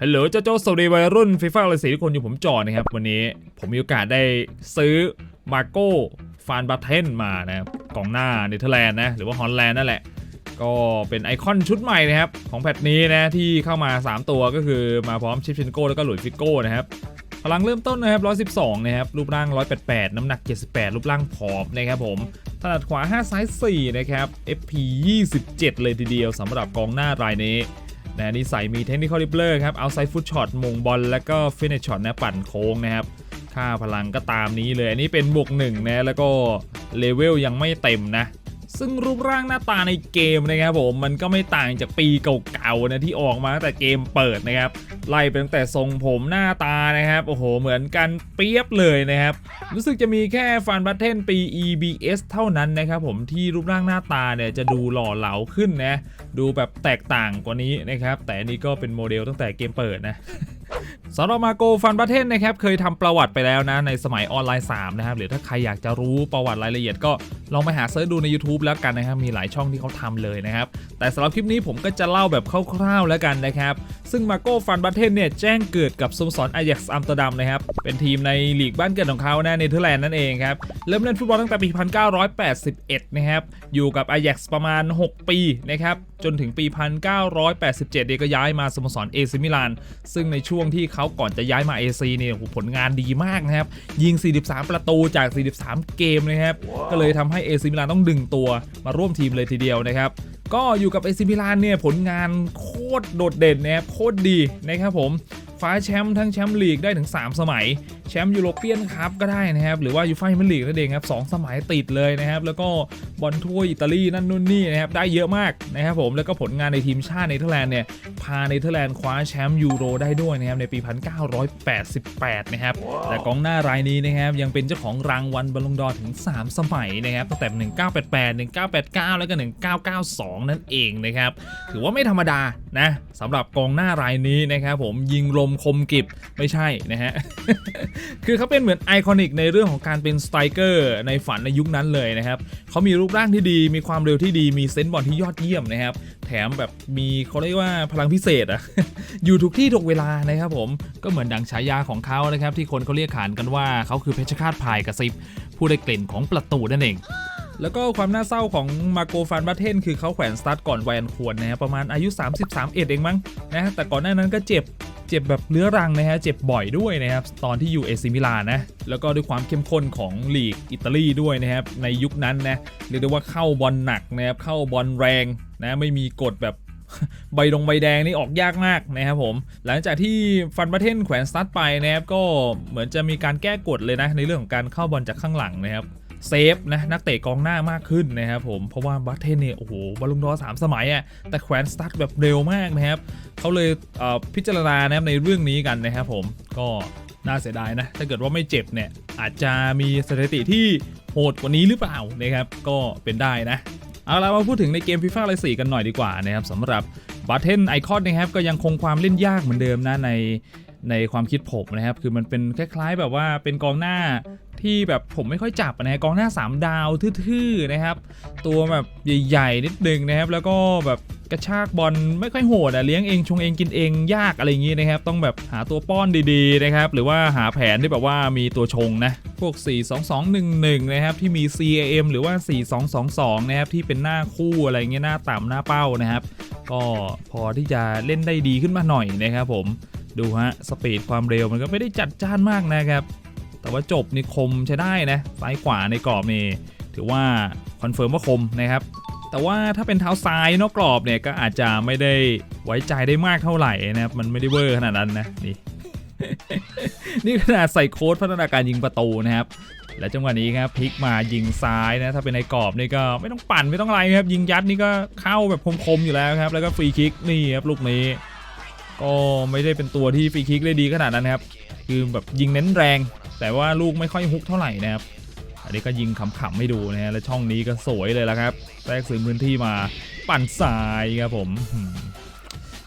ฮัลโหลเจ้าโจ้สวัสดีวัยรุ่นฟีฟ่าเลยสีทุกคนอยู่ผมจอนะครับ วันนี้ผมมีโอกาสได้ซื้อมาโก้ฟานบัตเทนมานะครับกองหน้าเนเธอร์แลนด์นะหรือว่าฮอลแลนด์นั่นแหละ ก็เป็นไอคอนชุดใหม่นะครับ ของแพทนี้นะที่เข้ามา 3 ตัวก็คือมาพร้อมชิปเชนโก้แล้วก็หลุยฟิโก้นะครับพลังเริ่มต้นนะครับ 112 นะครับ รูปร่าง 188 น้ำหนัก 78 รูปร่างผอมนะครับผม ถนัดขวา 5 ซ้าย 4 นะครับ FP 27 เลยทีเดียวสำหรับกองหน้ารายนี้ นะนิสัยมีเทคนิคอลิเบอร์ครับเอาไซฟุตช็อตมงบอลแล้วก็ฟินิชช็อตนะปั่นโค้งนะครับค่าพลังก็ตามนี้เลย อันนี้เป็นบวกหนึ่งนะแล้วก็เลเวลยังไม่เต็มนะ ซึ่งรูปร่างหน้าตาในเกมนะครับผมมันก็ไม่ต่างจากปีเก่าๆนะที่ออกมาตั้งแต่เกมเปิดนะครับไล่ไปตั้งแต่ทรงผมหน้าตานะครับโอ้โหเหมือนกันเปียบเลยนะครับรู้สึกจะมีแค่ฟันบัตเทนปี EBS เท่านั้นนะครับผมที่รูปร่างหน้าตาเนี่ยจะดูหล่อเหลาขึ้นนะดูแบบแตกต่างกว่านี้นะครับแต่นนี้ก็เป็นโมเดลตั้งแต่เกมเปิดนะสำหรับมาโกฟันบัตเทนนะครับเคยทำประวัติไปแล้วนะในสมัยออนไลน์ 3 นะครับ หรือถ้าใครอยากจะรู้ประวัติรายละเอียดก็ลองไปหาเซิร์ชดูใน YouTube แล้วกันนะครับ มีหลายช่องที่เขาทำเลยนะครับ แต่สำหรับคลิปนี้ผมก็จะเล่าแบบคร่าวๆแล้วกันนะครับซึ่งมาโก้ฟันบัตเทนเนี่ยแจ้งเกิดกับสโมสร Ajax อัมสเตอร์ดัมนะครับ เป็นทีมในลีกบ้านเกิดของเขานะเนเธอร์แลนด์นั่นเองครับ เริ่มเล่นฟุตบอลตั้งแต่ปี 1981 นะครับ อยู่กับ Ajax ประมาณ 6 ปีนะครับ จนถึงปี 1987เดยก็ย้ายมาสโมสรเอซิมิลาน ซึ่งในช่วงที่เขาก่อนจะย้ายมา AC เนี่ยผลงานดีมากนะครับ ยิง 43 ประตูจาก 43 เกมนะครับ ก็เลยทำให้เอซิมิลานต้องดึงตัวมาร่วมทีมเลยทีเดียวนะครับ ก็อยู่กับเอซิมิลานเนี่ยผลงานโคตรโดดเด่นนะครับโคตรดีนะครับผมคว้าแชมป์ทั้งแชมป์ลีกได้ถึง 3 สมัย แชมป์ยูโรเปียนคัพก็ได้นะครับ หรือว่ายูฟ่าแชมเปี้ยนลีกนั่นเองครับสองสมัยติดเลยนะครับ แล้วก็บอลถ้วยอิตาลีนั่นนู่นนี่นะครับ ได้เยอะมากนะครับผม แล้วก็ผลงานในทีมชาติเนเธอร์แลนด์เนี่ย พาเนเธอร์แลนด์คว้าแชมป์ยูโรได้ด้วยนะครับ ในปี 1988 นะครับและกองหน้ารายนี้นะครับ ยังเป็นเจ้าของรางวัลบอลลงดอร์ถึง 3 สมัยนะครับตั้งแต่ 1988 1989 แล้วก็ 1992 นั่นเองนะครับ ถือว่าไม่ธรรมดา นะสำหรับกองหน้ารายนี้นะครับผมยิงลมคมกิบไม่ใช่นะฮะ คือเขาเป็นเหมือนไอคอนิกในเรื่องของการเป็นสไตรเกอร์ในฝันในยุคนั้นเลยนะครับเขามีรูปร่างที่ดี มีความเร็วที่ดี มีเซนส์บอลที่ยอดเยี่ยมนะครับ แถมแบบมีเขาเรียกว่าพลังพิเศษอะอยู่ทุกที่ทุกเวลานะครับผมก็เหมือนดังฉายาของเขานะครับที่คนเขาเรียกขานกันว่าเขาคือเพชรฆาตพายกระซิบผู้ได้กลิ่นของประตูนั่นเอง แล้วก็ความน่าเศร้าของมาโกฟันบัตเทนคือเขาแขวนสตาร์ทก่อนวัยอันควรนะครับประมาณอายุ 33 เอ็ดเองมั้งนะแต่ก่อนหน้านั้นก็เจ็บเจ็บแบบเรื้อรังนะฮะ เจ็บบ่อยด้วยนะครับ ตอนที่อยู่เอซิมิลานนะ แล้วก็ด้วยความเข้มข้นของลีกอิตาลีด้วยนะครับ ในยุคนั้นนะ เรียกได้ว่าเข้าบอลหนักนะครับ เข้าบอลแรงนะ ไม่มีกฎแบบใบดงใบแดงนี่ออกยากมากนะครับผม หลังจากที่ฟันบัตเทนแขวนสตาร์ทไปนะครับ ก็เหมือนจะมีการแก้กฎเลยนะ ในเรื่องของการเข้าบอลจากข้างหลังนะครับ เซฟนะนักเตะกองหน้ามากขึ้นนะครับผมเพราะว่าบัตเทนเนี่ยโอ้โหบอลลูนดอสามสมัยอะ่ะแต่แขวนสตาร์ทแบบเร็วมากนะครับเขาเลยเพิจารณานะครับในเรื่องนี้กันนะครับผมก็น่าเสียดายนะถ้าเกิดว่าไม่เจ็บเนี่ยอาจจะมีสถิติที่โหดกว่านี้หรือเปล่านะครับก็เป็นได้นะเอาละมาพูดถึงในเกมฟีฟ่าไลสี่กันหน่อยดีกว่านะครับสำหรับบัตเทนไอคอนนะครับก็ยังคงความเล่นยากเหมือนเดิมนะใน ในความคิดผมนะครับ คือมันเป็นคล้ายๆ แบบว่าเป็นกองหน้าที่แบบผมไม่ค่อยจับนะกองหน้า 3 ดาวทื่อๆนะครับ ตัวแบบใหญ่ๆนิดนึงนะครับ แล้วก็แบบกระชากบอลไม่ค่อยโหดอะเลี้ยงเองชงเองกินเองยากอะไรอย่างงี้นะครับ ต้องแบบหาตัวป้อนดีๆนะครับ หรือว่าหาแผนที่แบบว่ามีตัวชงนะ พวก 4-2-2-1-1 นะครับ ที่มี CAM หรือว่า 4-2-2-2 นะครับ ที่เป็นหน้าคู่อะไรเงี้ยหน้าต่ำหน้าเป้านะครับ ก็พอที่จะเล่นได้ดีขึ้นมาหน่อยนะครับผม ดูฮะ สปีดความเร็วมันก็ไม่ได้จัดจ้านมากนะครับ แต่ว่าจบนี่คมใช้ได้นะซ้ายขวาในกรอบนี่ถือว่าคอนเฟิร์มว่าคมนะครับ แต่ว่าถ้าเป็นเท้าซ้ายนอกกรอบเนี่ยก็อาจจะไม่ได้ไว้ใจได้มากเท่าไหร่นะครับ มันไม่ได้เวอร์ขนาดนั้นนะนี่ นี่ขนาดใส่โค้ดพัฒนาการยิงประตูนะครับ และจังหวะนี้ครับพลิกมายิงซ้ายนะถ้าเป็นในกรอบนี่ก็ไม่ต้องปั่นไม่ต้องอะไรครับยิงยัดนี่ก็เข้าแบบคมๆอยู่แล้วครับ แล้วก็ฟรีคิกนี่ครับลูกนี้ ก็ไม่ได้เป็นตัวที่ฟรีคิกได้ดีขนาดนั้นครับ คือแบบยิงเน้นแรง แต่ว่าลูกไม่ค่อยฮุกเท่าไหร่นะครับ อันนี้ก็ยิงขำๆให้ดูนะฮะ และช่องนี้ก็สวยเลยละครับ แทรกซึมพื้นที่มาปั่นสายครับผมอืม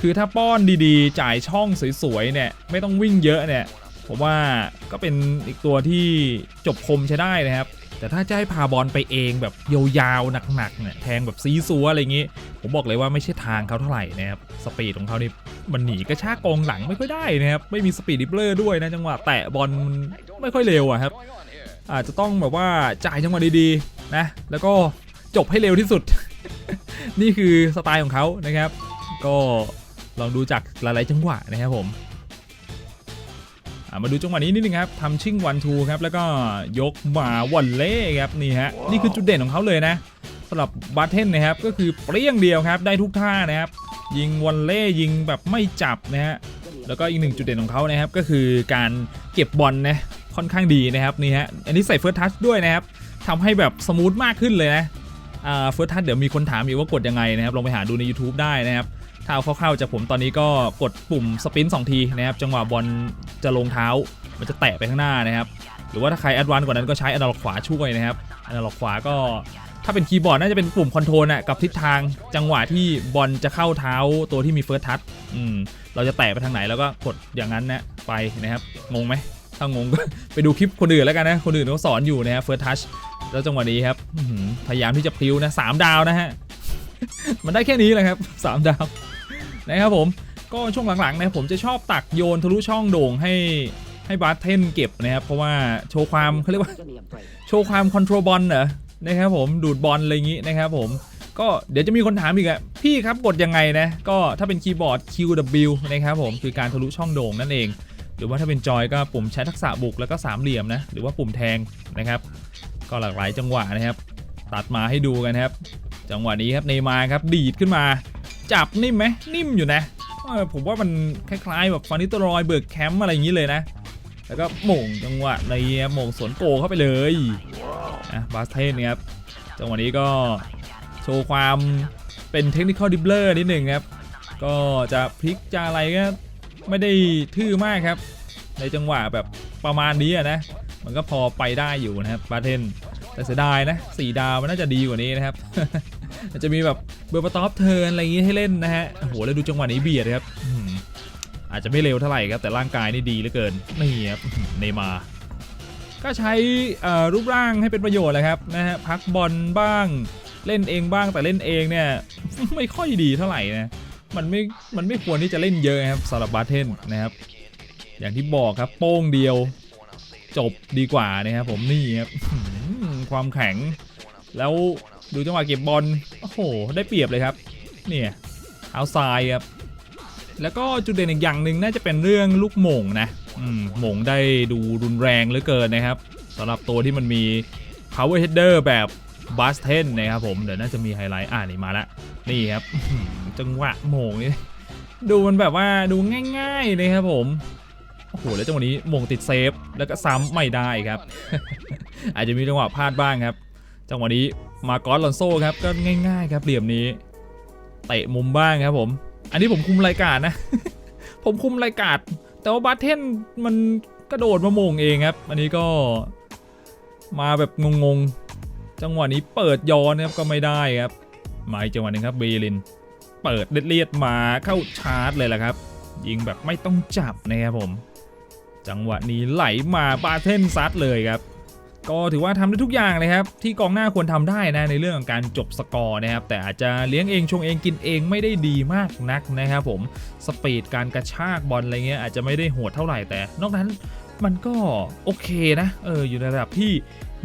คือถ้าป้อนดีๆ จ่ายช่องสวยๆเนี่ย ไม่ต้องวิ่งเยอะเนี่ย ผมว่าก็เป็นอีกตัวที่จบคมใช้ได้นะครับ แต่ถ้าจะให้พาบอลไปเองแบบยาวๆหนักๆเนี่ยแทงแบบซีซัวอะไรอย่างงี้ ผมบอกเลยว่าไม่ใช่ทางเขาเท่าไหร่นะครับสปีดของเขานี่มันหนีกระชากกองหลังไม่ค่อยได้นะครับไม่มีสปีดดิปเลอร์ด้วยนะจังหวะแตะบอลไม่ค่อยเร็วอะครับอาจจะต้องแบบว่าจ่ายจังหวะดีๆนะแล้วก็จบให้เร็วที่สุด นี่คือสไตล์ของเขานะครับ ก็ลองดูจากหลายๆจังหวะนะครับผม มาดูจังหวะนี้นิดนึงครับทำชิ่งวันทูครับแล้วก็ยกมาวอลเล่ครับนี่ฮะนี่คือจุดเด่นของเขาเลยนะสำหรับบาร์เทนนะครับก็คือเปรี้ยงเดียวครับได้ทุกท่านะครับยิงวอลเล่ยิงแบบไม่จับนะฮะแล้วก็อีกหนึ่งจุดเด่นของเขานะครับก็คือการเก็บบอลนะค่อนข้างดีนะครับนี่ฮะอันนี้ใส่เฟิร์สทัชด้วยนะครับทำให้แบบสมูทมากขึ้นเลยนะอ่าเฟิร์สทัชเดี๋ยวมีคนถามอยู่ว่ากดยังไงนะครับลองไปหาดูใน YouTube ได้นะครับถ้า เอาคร่าวๆจากผมตอนนี้ก็กดปุ่มสปิน2ทีนะครับ จังหวะบอลจะลงเท้า มันจะแตะไปข้างหน้านะครับ หรือว่าถ้าใครแอดวานซ์กว่านั้นก็ใช้อนาล็อกขวาช่วยนะครับอนาล็อกขวาก็ถ้าเป็นคีย์บอร์ดน่าจะเป็นปุ่มคอนโทรลน่ะกับทิศทางจังหวะที่บอลจะเข้าเท้าตัวที่มีเฟิร์สทัชอืมเราจะแตะไปทางไหนแล้วก็กดอย่างนั้นนะไปนะครับ งงไหมถ้างงก็ ไปดูคลิปคนอื่นแล้วกันนะ คนอื่นเขาสอนอยู่นะครับเฟิร์สทัชแล้วจังหวะนี้ครับพยายามที่จะพลิ้วนะสามดาวนะฮะ มันได้แค่นี้แหละครับสามดาว นะครับผมก็ช่วงหลังๆนะผมจะชอบตักโยนทะลุช่องโด่งให้ให้บาร์เทนเก็บนะครับเพราะว่าโชว์ความเขาเรียกว่าโชว์ความคอนโทรลบอลเหรอนะครับผมดูดบอลอะไรอย่างงี้นะครับผมก็เดี๋ยวจะมีคนถามอีกอะพี่ครับกดยังไงนะก็ถ้าเป็นคีย์บอร์ด QW นะครับผมคือการทะลุช่องโด่งนั่นเอง หรือว่าถ้าเป็นจอยก็ปุ่มใช้ทักษะบุกแล้วก็สามเหลี่ยมนะหรือว่าปุ่มแทงนะครับ ก็หลากหลายจังหวะนะครับ ตัดมาให้ดูกันครับ จังหวะนี้ครับเนมาครับดีดขึ้นมา จับนิ่มไหมนิ่มอยู่นะผมว่ามันคล้ายๆแบบฟานิตรอยเบิร์กแคมป์อะไรอย่างนี้เลยนะ แล้วก็หม่งจังหวะในหม่งสวนโกเข้าไปเลยนะบาสเทนครับจังหวะนี้ก็โชว์ความเป็นเทคนิคอลดิบเลอร์นิดหนึ่งครับ ก็จะพลิกจะอะไรก็ไม่ได้ทื่อมากครับ ในจังหวะแบบประมาณนี้นะ มันก็พอไปได้อยู่นะครับบาเทนแต่เสียดายนะสี่ดาวมันน่าจะดีกว่านี้นะครับ อาจจะมีแบบเบอร์ปตอฟเทิร์นอะไรอย่างงี้ให้เล่นนะฮะโอ้โหแล้วดูจังหวะนี้เบียดครับอาจจะไม่เร็วเท่าไหร่ครับแต่ร่างกายนี่ดีเหลือเกินนี่ครับเนมาร์ก็ใช้รูปร่างให้เป็นประโยชน์เลยครับนะฮะพักบอลบ้างเล่นเองบ้างแต่เล่นเองเนี่ยไม่ค่อยดีเท่าไหร่นะมันไม่มันไม่ควรที่จะเล่นเยอะครับสำหรับบาเทนนะครับอย่างที่บอกครับโป้งเดียวจบดีกว่านะครับผมนี่ครับความแข็ง แล้วดูจังหวะเก็บบอลโอ้โห ได้เปรียบเลยครับ เนี่ยเอาทรายครับ แล้วก็จุดเด่นอีกอย่างหนึ่งน่าจะเป็นเรื่องลูกหม่งนะมโหม่งได้ดูรุนแรงเหลือเกินนะครับสำหรับตัวที่มันมี power header แบบบัสเทนนะครับผมเดี๋ยวน่าจะมีไฮไลท์อ่านี่มาละนี่ครับจังหวะหม่งนี่ดูมันแบบว่าดูง่ายๆเลยครับผมโอ้โหแล้วจังหวะนี้หม่งติดเซฟ แล้วก็ซ้ำไม่ได้ครับ อาจจะมีจังหวะพลาดบ้างครับ จังหวะนี้มาร์กอสลอนโซครับก็ง่ายๆครับเหลี่ยมนี้เตะมุมบ้างครับผม อันนี้ผมคุมรายการนะ ผมคุมรายการแต่ว่าบาเทนมันกระโดดมาโมงเองครับ อันนี้ก็มาแบบงงๆ จังหวะนี้เปิดย้อนครับก็ไม่ได้ครับมาอีกจังหวะหนึงครับเบลิน เปิดเลียดมาเข้าชาร์จเลยแหละครับ ยิงแบบไม่ต้องจับนะครับผม จังหวะนี้ไหลมาบาเทนซัดเลยครับ ก็ถือว่าทำได้ทุกอย่างเลยครับ ที่กองหน้าควรทำได้นะในเรื่องของการจบสกอร์นะครับ แต่อาจจะเลี้ยงเองชงเองกินเองไม่ได้ดีมากนักนะครับผมสปีดการกระชากบอลอะไรเงี้ยอาจจะไม่ได้โหดเท่าไหร่แต่ นอกนั้นมันก็โอเคนะเอออยู่ในระดับที่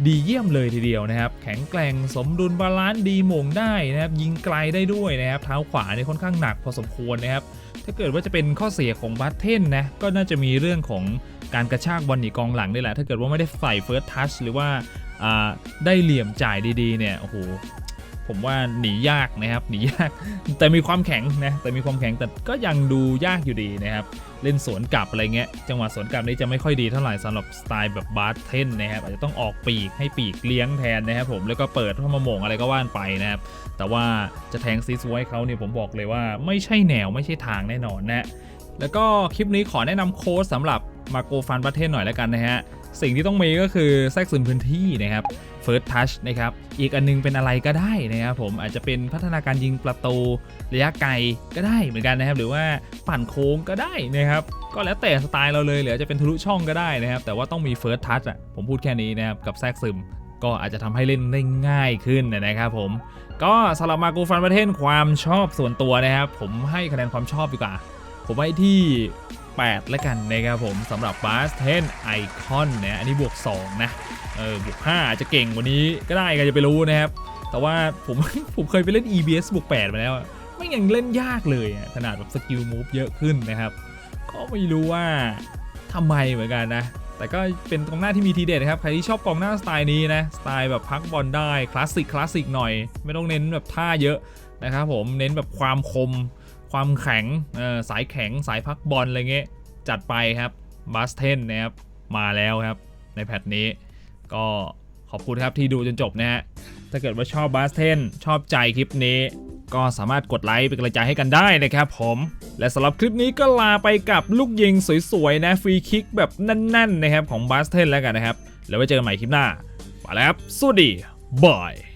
ดีเยี่ยมเลยทีเดียวนะครับ แข็งแกร่งสมดุลบาลานซ์ดีหม่งได้นะครับ ยิงไกลได้ด้วยนะครับ เท้าขวาเนี่ยค่อนข้างหนักพอสมควรนะครับ ถ้าเกิดว่าจะเป็นข้อเสียของบัตเทนนะ ก็น่าจะมีเรื่องของการกระชากบอลหนีกองหลังนี่แหละ ถ้าเกิดว่าไม่ได้ใส่เฟิร์สทัชหรือว่าได้เหลี่ยมจ่ายดีๆเนี่ย โอ้โห ผมว่าหนียากนะครับหนียากแต่มีความแข็งนะแต่มีความแข็งแต่ก็ยังดูยากอยู่ดีนะครับเล่นสวนกลับอะไรเงี้ยจังหวะสวนกลับนี้จะไม่ค่อยดีเท่าไหร่สำหรับสไตล์แบบบาร์เทนนะครับอาจจะต้องออกปีกให้ปีกเลี้ยงแทนนะครับผมแล้วก็เปิดเข้ามาโหมงอะไรก็ว่านไปนะครับแต่ว่าจะแทงซีซัวให้เขาเนี่ยผมบอกเลยว่าไม่ใช่แนวไม่ใช่ทางแน่นอนนะแล้วก็คลิปนี้ขอแนะนำโค้ดสำหรับมาโกฟันประเทศหน่อยแล้วกันนะฮะสิ่งที่ต้องมีก็คือแทรกซึมพื้นที่นะครับ First Touch นะครับ อีกอันนึงเป็นอะไรก็ได้นะครับผมอาจจะเป็นพัฒนาการยิงประตูระยะไกลก็ได้เหมือนกันนะครับ หรือว่าปั่นโค้งก็ได้นะครับ ก็แล้วแต่สไตล์เราเลยหรือจะเป็นทะลุช่องก็ได้นะครับ แต่ว่าต้องมี First Touch อะผมพูดแค่นี้นะครับ กับแทรกซึมก็อาจจะทำให้เล่นได้ง่ายขึ้นนะครับผม ก็สำหรับมากูฟันประเทศความชอบส่วนตัวนะครับ ผมให้คะแนนความชอบดีกว่า ผมให้ที่ 8 แล้วกันนะครับผมสำหรับบาสเทนไอคอนเนี่ยอันนี้บวก 2 นะเออบวก5อาจจะเก่งกว่านี้ก็ได้ใครจะไปรู้นะครับ แต่ว่าผมผมเคยไปเล่น EBS บวก8มาแล้วไม่ยังเล่นยากเลยขนาดแบบสกิลมูฟเยอะขึ้นนะครับ ก็ไม่รู้ว่าทำไมเหมือนกันนะ แต่ก็เป็นกองหน้าที่มีทีเด็ดนะครับ ใครที่ชอบกองหน้าสไตล์นี้นะ สไตล์แบบพักบอลได้ คลาสสิกคลาสสิกหน่อย ไม่ต้องเน้นแบบท่าเยอะนะครับผม เน้นแบบความคม ความแข็งสายแข็งสายพักบอลอะไรเงี้ยจัดไปครับบัสเทนนะครับมาแล้วครับในแพทนี้ ก็ขอบคุณครับที่ดูจนจบนะฮะถ้าเกิดว่าชอบบัสเทนชอบใจคลิปนี้ ก็สามารถกดไลค์เป็นกำลังใจให้กันได้นะครับผม และสำหรับคลิปนี้ก็ลาไปกับลูกยิงสวยๆนะฟรีคิกแบบแน่นๆนะครับของบัสเทนแล้วกันนะครับ แล้วไว้เจอกันใหม่คลิปหน้าไปแล้วครับสวัสดีบาย